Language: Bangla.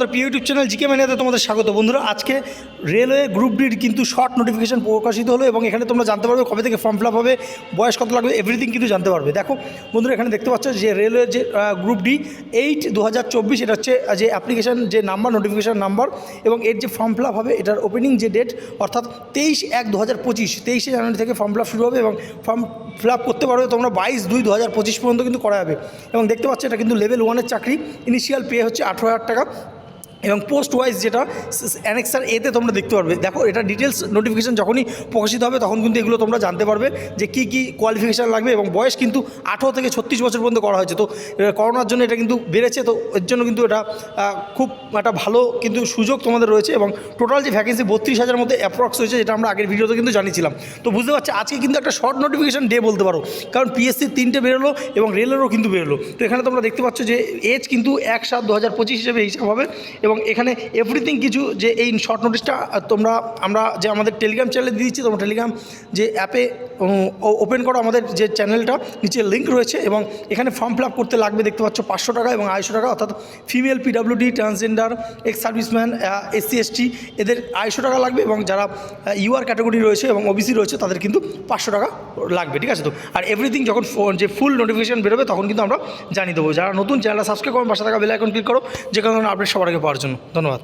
আমাদের প্রিয় ইউটিউব চ্যানেল জিকে ম্যানিয়াতে তোমাদের স্বাগত। বন্ধুরা, আজকে রেলওয়ে গ্রুপ ডির কিন্তু শর্ট নোটিফিকেশন প্রকাশিত হলো এবং এখানে তোমরা জানতে পারবে কবে থেকে ফর্ম ফিল হবে, বয়স কত লাগবে এভরিথিং কিন্তু জানতে পারবে। দেখো, বন্ধুরা, এখানে দেখতে পাচ্ছ যে রেলওয়ে যে গ্রুপ ডি এইট দু হাজার চব্বিশ, এটা হচ্ছে যে অ্যাপ্লিকেশন যে নাম্বার নোটিফিকেশন নাম্বার এবং এর যে ফর্ম ফিল হবে, এটার ওপেনিং যে ডেট অর্থাৎ তেইশ এক দু হাজার পঁচিশ, তেইশে জানুয়ারি থেকে ফর্ম ফিল শুরু হবে এবং ফর্ম ফিল করতে পারবে তোমরা বাইশ দুই দু হাজার পঁচিশ পর্যন্ত কিন্তু করা যাবে। এবং দেখতে পাচ্ছ, এটা কিন্তু লেভেল ওয়ানের চাকরি ইনিশিয়াল পে হচ্ছে আঠেরো হাজার টাকা। এবং পোস্ট ওয়াইজ যেটা অ্যানেক্সার এতে তোমরা দেখতে পারবে। দেখো, এটা ডিটেলস নোটিফিকেশন যখনই প্রকাশিত হবে, তখন কিন্তু এগুলো তোমরা জানতে পারবে যে কী কী কোয়ালিফিকেশান লাগবে এবং বয়স কিন্তু আঠেরো থেকে ছত্রিশ বছর পর্যন্ত করা হয়েছে। তো করোনার জন্য এটা কিন্তু বেড়েছে, তো এর জন্য কিন্তু এটা খুব একটা ভালো কিন্তু সুযোগ তোমাদের রয়েছে এবং টোটাল যে ভ্যাকেন্সি বত্রিশ হাজার মধ্যে অ্যাপ্রক্স হয়েছে, যেটা আমরা আগের ভিডিওতে কিন্তু জানিয়েছিলাম। তো বুঝতে পারছি, আজকে কিন্তু একটা শর্ট নোটিফিকেশান ডে বলতে পারো, কারণ পিএসসির তিনটে বেরোলো এবং রেলেরও কিন্তু বেরোলো। তো এখানে তোমরা দেখতে পাচ্ছ যে এজ কিন্তু এক সাত দু হাজার পঁচিশ হিসেবে হিসাব হবে এবং এখানে এভরিথিং কিছু যে এই শর্ট নোটিশটা তোমরা, আমরা যে আমাদের টেলিগ্রাম চ্যানেলে দিয়ে দিচ্ছি তোমরা টেলিগ্রাম যে অ্যাপে ওপেন করো আমাদের যে চ্যানেলটা নিচে লিঙ্ক রয়েছে এবং এখানে ফর্ম ফিল করতে লাগবে, দেখতে পাচ্ছ পাঁচশো টাকা এবং আড়াইশো টাকা, অর্থাৎ female PWD transgender ex serviceman SC ST এদের আড়াইশো টাকা লাগবে এবং যারা ইউআর ক্যাটাগরি রয়েছে এবং ওবিসি রয়েছে, তাদের কিন্তু পাঁচশো টাকা লাগবে, ঠিক আছে তো? আর এভরিথিং যখন যে ফুল নোটিফিকেশন বেরোবে, তখন কিন্তু আমরা জানিয়ে দেবো। যারা নতুন চ্যানেলটা সাবস্ক্রাইব করুন পাশে থাকা বেল আইকন ক্লিক করো যে কোনো ধরনের আপডেট সবার আগে পাওয়ার জন্য। ধন্যবাদ।